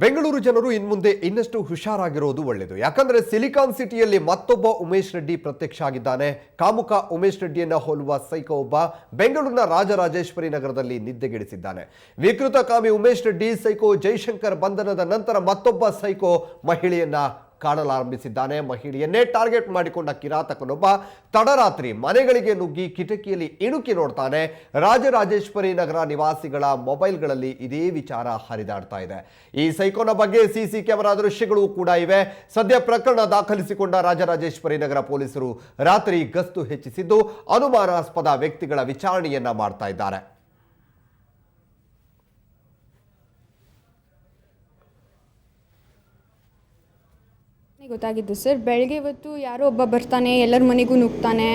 ಬೆಂಗಳೂರು ಜನರು ಇನ್ಮುಂದೆ ಇನ್ನಷ್ಟು ಹುಷಾರಾಗಿರೋದು ಒಳ್ಳೆಯದು ಯಾಕಂದ್ರೆ ಸಿಲಿಕಾನ್ ಸಿಟಿಯಲ್ಲಿ ಮತ್ತೊಬ್ಬ ಉಮೇಶ್ ರೆಡ್ಡಿ ಪ್ರತ್ಯಕ್ಷ ಆಗಿದ್ದಾನೆ ಕಾಮುಕ ಉಮೇಶ್ ರೆಡ್ಡಿಯನ್ನ ಹೋಲುವ ಸೈಕೋ ಒಬ್ಬ ಬೆಂಗಳೂರಿನ ರಾಜರಾಜೇಶ್ವರಿ ನಗರದಲ್ಲಿ ನಿದ್ದೆಗೆಡಿಸಿದ್ದಾನೆ. ವಿಕೃತ ಕಾಮಿ ಉಮೇಶ್ ರೆಡ್ಡಿ, ಸೈಕೋ ಜೈಶಂಕರ್ ಬಂಧನದ ನಂತರ ಮತ್ತೊಬ್ಬ ಸೈಕೋ ಮಹಿಳೆಯನ್ನ ಕಾಣಲಾರಂಭಿಸಿದ್ದಾನೆ ಮಹಿಳೆಯನ್ನೇ ಟಾರ್ಗೆಟ್ ಮಾಡಿಕೊಂಡ ಕಿರಾತಕನೊಬ್ಬ ತಡರಾತ್ರಿ ಮನೆಗಳಿಗೆ ನುಗ್ಗಿ ಕಿಟಕಿಯಲ್ಲಿ ಇಣುಕಿ ನೋಡ್ತಾನೆ. ರಾಜರಾಜೇಶ್ವರಿ ನಗರ ನಿವಾಸಿಗಳ ಮೊಬೈಲ್ಗಳಲ್ಲಿ ಇದೇ ವಿಚಾರ ಹರಿದಾಡ್ತಾ ಇದೆ. ಈ ಸೈಕೋನ ಬಗ್ಗೆ ಸಿಸಿ ಕ್ಯಾಮೆರಾ ದೃಶ್ಯಗಳು ಕೂಡ ಇವೆ. ಸದ್ಯ ಪ್ರಕರಣ ದಾಖಲಿಸಿಕೊಂಡ ರಾಜರಾಜೇಶ್ವರಿ ನಗರ ಪೊಲೀಸರು ರಾತ್ರಿ ಗಸ್ತು ಹೆಚ್ಚಿಸಿದ್ದು ಅನುಮಾನಾಸ್ಪದ ವ್ಯಕ್ತಿಗಳ ವಿಚಾರಣೆಯನ್ನ ಮಾಡ್ತಾ ಇದ್ದಾರೆ. ಗೊತ್ತಾಗಿದ್ದು ಸರ್, ಬೆಳಗ್ಗೆ ಇವತ್ತು ಯಾರೋ ಒಬ್ಬ ಬರ್ತಾನೆ, ಎಲ್ಲರ ಮನೆಗೂ ನುಗ್ತಾನೆ,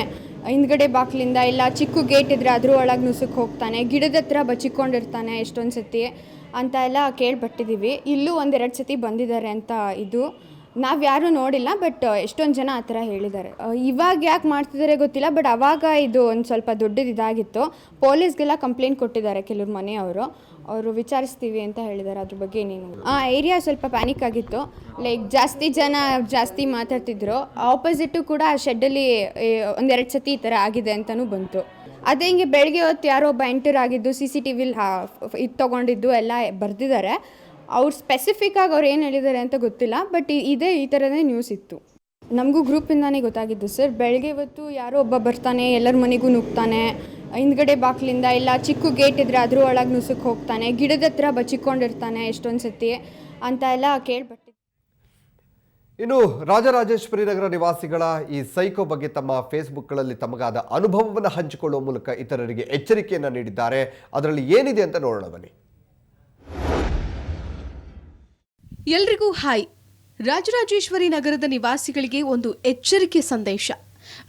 ಹಿಂದ್ಗಡೆ ಬಾಕ್ಲಿಂದ ಇಲ್ಲ ಚಿಕ್ಕ ಗೇಟ್ ಇದ್ರೆ ಅದ್ರ ಒಳಗೆ ನುಸುಕ್ ಹೋಗ್ತಾನೆ, ಗಿಡದ ಹತ್ರ ಬಚ್ಚಿಕೊಂಡಿರ್ತಾನೆ ಎಷ್ಟೊಂದು ಸತಿ ಅಂತ ಎಲ್ಲ ಕೇಳ್ಪಟ್ಟಿದ್ದೀವಿ ಇಲ್ಲೂ ಒಂದೆರಡು ಸತಿ ಬಂದಿದ್ದಾರೆ ಅಂತ ಇದು. ನಾವು ಯಾರೂ ನೋಡಿಲ್ಲ ಬಟ್ ಎಷ್ಟೊಂದು ಜನ ಆ ಥರ ಹೇಳಿದ್ದಾರೆ. ಇವಾಗ ಯಾಕೆ ಮಾಡ್ತಿದ್ದಾರೆ ಗೊತ್ತಿಲ್ಲ ಬಟ್ ಅವಾಗ ಇದು ಒಂದು ಸ್ವಲ್ಪ ದೊಡ್ಡದು ಇದಾಗಿತ್ತು. ಪೊಲೀಸ್ಗೆಲ್ಲ ಕಂಪ್ಲೇಂಟ್ ಕೊಟ್ಟಿದ್ದಾರೆ ಕೆಲವ್ರ ಮನೆಯವರು. ಅವರು ವಿಚಾರಿಸ್ತೀವಿ ಅಂತ ಹೇಳಿದ್ದಾರೆ, ಅದ್ರ ಬಗ್ಗೆ ನೀನು. ಆ ಏರಿಯಾ ಸ್ವಲ್ಪ ಪ್ಯಾನಿಕ್ ಆಗಿತ್ತು. ಲೈಕ್ ಜಾಸ್ತಿ ಜನ ಜಾಸ್ತಿ ಮಾತಾಡ್ತಿದ್ರು. ಆಪೋಸಿಟ್ಟು ಕೂಡ ಶೆಡ್ಡಲ್ಲಿ ಒಂದೆರಡು ಸತಿ ಈ ಥರ ಆಗಿದೆ ಅಂತಲೂ ಬಂತು. ಅದೇ ಹಿಂಗೆ ಬೆಳಗ್ಗೆ ಹೊತ್ತು ಯಾರೋ ಒಬ್ಬ ಎಂಟರ್ ಆಗಿದ್ದು ಸಿ ಸಿ ಟಿ ವಿಲಿ ಇದು ತೊಗೊಂಡಿದ್ದು, ಎಲ್ಲ ಬರೆದಿದ್ದಾರೆ. ಅವ್ರು ಸ್ಪೆಸಿಫಿಕ್ ಆಗಿ ಅವ್ರು ಏನು ಹೇಳಿದ್ದಾರೆ ಅಂತ ಗೊತ್ತಿಲ್ಲ ಬಟ್ ಇದೇ ಈ ಥರನೇ ನ್ಯೂಸ್ ಇತ್ತು. ನಮಗೂ ಗ್ರೂಪಿಂದಾನೇ ಗೊತ್ತಾಗಿದ್ದು ಸರ್ ಬೆಳಗ್ಗೆ ಇವತ್ತು ಯಾರೋ ಒಬ್ಬ ಬರ್ತಾನೆ, ಎಲ್ಲರ ಮನೆಗೂ ನುಗ್ತಾನೆ, ಹಿಂದ್ಗಡೆ ಬಾಕ್ಲಿಂದ ಇಲ್ಲ ಚಿಕ್ಕ ಗೇಟ್ ಇದ್ರೆ ಅದ್ರ ಒಳಗೆ ನುಸುಕ್ ಹೋಗ್ತಾನೆ, ಗಿಡದ ಹತ್ರ ಬಚ್ಚಿಕೊಂಡಿರ್ತಾನೆ ಎಷ್ಟೊಂದು ಸತಿ ಅಂತ ಎಲ್ಲ ಕೇಳ್ಪಟ್ಟಿದ್ದೆ ಇನ್ನು ರಾಜರಾಜೇಶ್ವರಿ ನಗರ ನಿವಾಸಿಗಳ ಈ ಸೈಕೋ ಬಗ್ಗೆ ತಮ್ಮ ಫೇಸ್ಬುಕ್ಗಳಲ್ಲಿ ತಮಗಾದ ಅನುಭವವನ್ನು ಹಂಚಿಕೊಳ್ಳುವ ಮೂಲಕ ಇತರರಿಗೆ ಎಚ್ಚರಿಕೆಯನ್ನು ನೀಡಿದ್ದಾರೆ. ಅದರಲ್ಲಿ ಏನಿದೆ ಅಂತ ನೋಡೋಣ ಬನ್ನಿ. ಎಲ್ರಿಗೂ ಹಾಯ್. ರಾಜರಾಜೇಶ್ವರಿ ನಗರದ ನಿವಾಸಿಗಳಿಗೆ ಒಂದು ಎಚ್ಚರಿಕೆ ಸಂದೇಶ.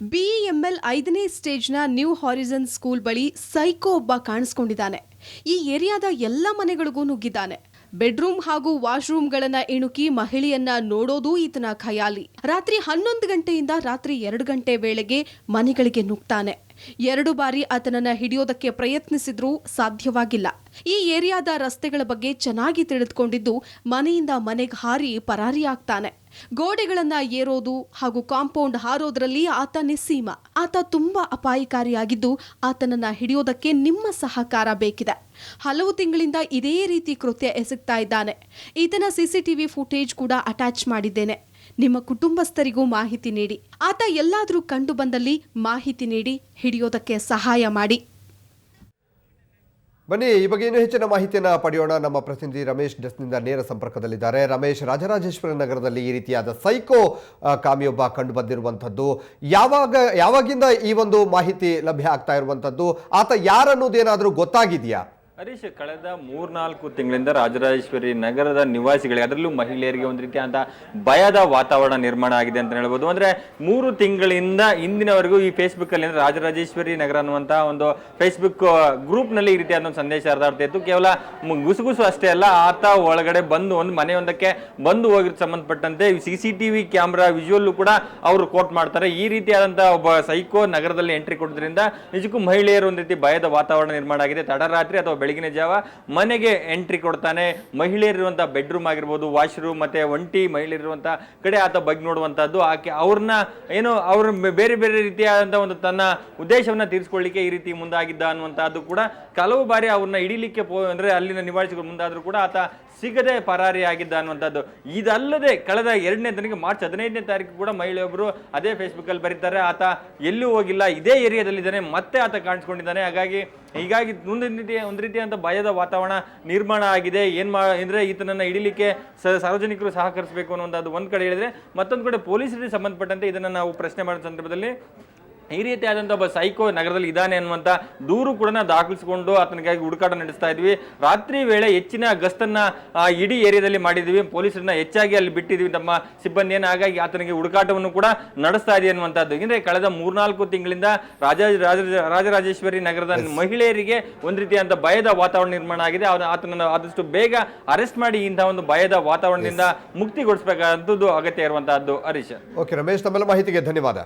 ಬಿಇಎಂಎಲ್ ಐದನೇ ಸ್ಟೇಜ್ನ ನ್ಯೂ ಹಾರಿಸನ್ ಸ್ಕೂಲ್ ಬಳಿ ಸೈಕೋ ಒಬ್ಬ ಕಾಣಿಸ್ಕೊಂಡಿದ್ದಾನೆ. ಈ ಏರಿಯಾದ ಎಲ್ಲ ಮನೆಗಳಿಗೂ ನುಗ್ಗಿದ್ದಾನೆ. ಬೆಡ್ರೂಮ್ ಹಾಗೂ ವಾಶ್ರೂಮ್ಗಳನ್ನ ಇಣುಕಿ ಮಹಿಳೆಯನ್ನ ನೋಡೋದು ಈತನ ಖಯಾಲಿ. ರಾತ್ರಿ ಹನ್ನೊಂದು ಗಂಟೆಯಿಂದ ರಾತ್ರಿ ಎರಡು ಗಂಟೆ ವೇಳೆಗೆ ಮನೆಗಳಿಗೆ ನುಗ್ತಾನೆ ಎರಡು ಬಾರಿ ಆತನನ್ನ ಹಿಡಿಯೋದಕ್ಕೆ ಪ್ರಯತ್ನಿಸಿದ್ರೂ ಸಾಧ್ಯವಾಗಿಲ್ಲ. ಈ ಏರಿಯಾದ ರಸ್ತೆಗಳ ಬಗ್ಗೆ ಚೆನ್ನಾಗಿ ತಿಳಿದುಕೊಂಡಿದ್ದು ಮನೆಯಿಂದ ಮನೆಗೆ ಹಾರಿ ಪರಾರಿಯಾಗ್ತಾನೆ ಗೋಡೆಗಳನ್ನ ಏರೋದು ಹಾಗೂ ಕಾಂಪೌಂಡ್ ಹಾರೋದ್ರಲ್ಲಿ ಆತ ನಿಸ್ಸೀಮ. ಆತ ತುಂಬಾ ಅಪಾಯಕಾರಿಯಾಗಿದ್ದು ಆತನನ್ನ ಹಿಡಿಯೋದಕ್ಕೆ ನಿಮ್ಮ ಸಹಕಾರ ಬೇಕಿದೆ. ಹಲವು ತಿಂಗಳಿಂದ ಇದೇ ರೀತಿ ಕೃತ್ಯ ಎಸಗ್ತಾ ಇದ್ದಾನೆ. ಈತನ ಸಿಸಿಟಿವಿ ಫುಟೇಜ್ ಕೂಡ ಅಟ್ಯಾಚ್ ಮಾಡಿದ್ದೇನೆ. ನಿಮ್ಮ ಕುಟುಂಬಸ್ಥರಿಗೂ ಮಾಹಿತಿ ನೀಡಿ. ಆತ ಎಲ್ಲಾದರೂ ಕಂಡು ಬಂದಲ್ಲಿ ಮಾಹಿತಿ ನೀಡಿ, ಹಿಡಿಯೋದಕ್ಕೆ ಸಹಾಯ ಮಾಡಿ. ಬನ್ನಿ, ಈ ಬಗ್ಗೆ ಇನ್ನೂ ಹೆಚ್ಚಿನ ಮಾಹಿತಿಯನ್ನು ಪಡೆಯೋಣ. ನಮ್ಮ ಪ್ರತಿನಿಧಿ ರಮೇಶ್ ಡೆಸ್ನಿಂದ ನೇರ ಸಂಪರ್ಕದಲ್ಲಿದ್ದಾರೆ. ರಮೇಶ್ ರಾಜರಾಜೇಶ್ವರ ನಗರದಲ್ಲಿ ಈ ರೀತಿಯಾದ ಸೈಕೋ ಕಾಮಿಯೊಬ್ಬ ಕಂಡು ಬಂದಿರುವಂಥದ್ದು. ಯಾವಾಗ, ಯಾವಾಗಿಂದ ಈ ಒಂದು ಮಾಹಿತಿ ಲಭ್ಯ ಆಗ್ತಾ ಇರುವಂಥದ್ದು? ಆತ ಯಾರನ್ನೋದೇನಾದರೂ ಗೊತ್ತಾಗಿದೆಯಾ? ಹರೀಶ್, ಕಳೆದ ಮೂರ್ನಾಲ್ಕು ತಿಂಗಳಿಂದ ರಾಜರಾಜೇಶ್ವರಿ ನಗರದ ನಿವಾಸಿಗಳಿಗೆ, ಅದರಲ್ಲೂ ಮಹಿಳೆಯರಿಗೆ ಒಂದು ರೀತಿಯಾದ ಭಯದ ವಾತಾವರಣ ನಿರ್ಮಾಣ ಆಗಿದೆ ಅಂತ ಹೇಳ್ಬೋದು. ಅಂದ್ರೆ ಮೂರು ತಿಂಗಳಿಂದ ಇಂದಿನವರೆಗೂ ಈ ಫೇಸ್ಬುಕ್ ಅಲ್ಲಿ ಅಂದ್ರೆ ರಾಜರಾಜೇಶ್ವರಿ ನಗರ ಅನ್ನುವಂತಹ ಒಂದು ಫೇಸ್ಬುಕ್ ಗ್ರೂಪ್ನಲ್ಲಿ ಈ ರೀತಿಯಾದ ಒಂದು ಸಂದೇಶ ಹರಿದಾಡ್ತಾ ಇತ್ತು. ಕೇವಲ ಗುಸುಗುಸು ಅಷ್ಟೇ ಅಲ್ಲ, ಆತ ಒಳಗಡೆ ಬಂದು ಒಂದು ಮನೆಯೊಂದಕ್ಕೆ ಬಂದು ಹೋಗಿದ್ ಸಂಬಂಧಪಟ್ಟಂತೆ C C TV camera visual ಕೂಡ ಅವರು ಕೋಟ್ ಮಾಡ್ತಾರೆ. ಈ ರೀತಿಯಾದಂತಹ ಒಬ್ಬ ಸೈಕೋ ನಗರದಲ್ಲಿ ಎಂಟ್ರಿ ಕೊಡೋದ್ರಿಂದ ನಿಜಕ್ಕೂ ಮಹಿಳೆಯರು ಒಂದು ರೀತಿ ಭಯದ ವಾತಾವರಣ ನಿರ್ಮಾಣ ಆಗಿದೆ. ತಡರಾತ್ರಿ ಅಥವಾ ಬೆಳಗಿನ ಜಾವ ಮನೆಗೆ ಎಂಟ್ರಿ ಕೊಡ್ತಾನೆ. ಮಹಿಳೆಯರಿರುವಂಥ ಬೆಡ್ರೂಮ್ ಆಗಿರ್ಬೋದು, ವಾಶ್ರೂಮ್ ಮತ್ತು ಒಂಟಿ ಮಹಿಳೆಯರಿರುವಂಥ ಕಡೆ ಆತ ಬಗ್ಗೆ ನೋಡುವಂಥದ್ದು ಆಕೆ ಅವ್ರನ್ನ ಏನು ಅವ್ರ ಬೇರೆ ಬೇರೆ ರೀತಿಯಾದಂಥ ಒಂದು ತನ್ನ ಉದ್ದೇಶವನ್ನು ತೀರಿಸ್ಕೊಳ್ಳಿಕ್ಕೆ ಈ ರೀತಿ ಮುಂದಾಗಿದ್ದ ಅನ್ನುವಂಥದ್ದು ಕೂಡ, ಕೆಲವು ಬಾರಿ ಅವ್ರನ್ನ ಹಿಡಿಲಿಕ್ಕೆ ಅಂದ್ರೆ ಅಲ್ಲಿನ ನಿವಾರಿಸಿಕೊಂಡು ಮುಂದಾದರೂ ಕೂಡ ಆತ ಸಿಗದೆ ಪರಾರಿಯಾಗಿದ್ದ ಅನ್ನುವಂಥದ್ದು. ಇದಲ್ಲದೆ ಕಳೆದ ಎರಡನೇ ತಾರೀಕು ಮಾರ್ಚ್ ಹದಿನೈದನೇ ತಾರೀಕು ಕೂಡ ಮಹಿಳೆಯೊಬ್ಬರು ಅದೇ ಫೇಸ್ಬುಕ್ ಅಲ್ಲಿ ಬರೀತಾರೆ. ಆತ ಎಲ್ಲೂ ಹೋಗಿಲ್ಲ. ಇದೇ ಏರಿಯಾದಲ್ಲಿದ್ದಾನೆ. ಮತ್ತೆ ಆತ ಕಾಣಿಸ್ಕೊಂಡಿದ್ದಾನೆ. ಹಾಗಾಗಿ ಹೀಗಾಗಿ ಮುಂದಿನ ರೀತಿಯ ಒಂದು ರೀತಿಯಾದಂಥ ಭಯದ ವಾತಾವರಣ ನಿರ್ಮಾಣ ಆಗಿದೆ. ಏನು ಮಾ ಅಂದರೆ ಈತನನ್ನು ಹಿಡಿಲಿಕ್ಕೆ ಸಾರ್ವಜನಿಕರು ಸಹಕರಿಸಬೇಕು ಅನ್ನುವಂಥದ್ದು ಒಂದು ಕಡೆ ಹೇಳಿದ್ರೆ ಮತ್ತೊಂದು ಕಡೆ ಪೊಲೀಸರಿಗೆ ಸಂಬಂಧಪಟ್ಟಂತೆ ಇದನ್ನ ನಾವು ಪ್ರಶ್ನೆ ಮಾಡೋ ಸಂದರ್ಭದಲ್ಲಿ ಈ ರೀತಿಯಾದಂಥ ಒಬ್ಬ ಸೈಕೋ ನಗರದಲ್ಲಿ ಇದ್ದಾನೆ ಅನ್ನುವಂಥ ದೂರು ಕೂಡ ದಾಖಲಿಸಿಕೊಂಡು ಆತನಿಗಾಗಿ ಹುಡುಕಾಟ ನಡೆಸ್ತಾ ಇದ್ವಿ. ರಾತ್ರಿ ವೇಳೆ ಹೆಚ್ಚಿನ ಗಸ್ತನ್ನ ಆ, ಇಡೀ ಏರಿಯಾದಲ್ಲಿ ಮಾಡಿದ್ವಿ. ಪೊಲೀಸರನ್ನ ಹೆಚ್ಚಾಗಿ ಅಲ್ಲಿ ಬಿಟ್ಟಿದ್ವಿ ನಮ್ಮ ಸಿಬ್ಬಂದಿಯನ್ನು. ಹಾಗಾಗಿ ಆತನಿಗೆ ಹುಡುಕಾಟವನ್ನು ಕೂಡ ನಡೆಸ್ತಾ ಇದೆ ಅನ್ನುವಂಥದ್ದು. ಅಂದ್ರೆ ಕಳೆದ ಮೂರ್ನಾಲ್ಕು ತಿಂಗಳಿಂದ ರಾಜ ರಾಜ ರಾಜರಾಜೇಶ್ವರಿ ನಗರದ ಮಹಿಳೆಯರಿಗೆ ಒಂದು ರೀತಿಯಾದಂಥ ಭಯದ ವಾತಾವರಣ ನಿರ್ಮಾಣ ಆಗಿದೆ. ಅವನು ಆತನನ್ನು ಆದಷ್ಟು ಬೇಗ ಅರೆಸ್ಟ್ ಮಾಡಿ ಇಂತಹ ಒಂದು ಭಯದ ವಾತಾವರಣದಿಂದ ಮುಕ್ತಿಗೊಳಿಸಬೇಕಾದಂಥದ್ದು ಅಗತ್ಯ ಇರುವಂತಹದ್ದು. ಹರೀಶ್. ಓಕೆ ರಮೇಶ್ ತಮ್ಮೆಲ್ಲ ಮಾಹಿತಿಗೆ ಧನ್ಯವಾದ.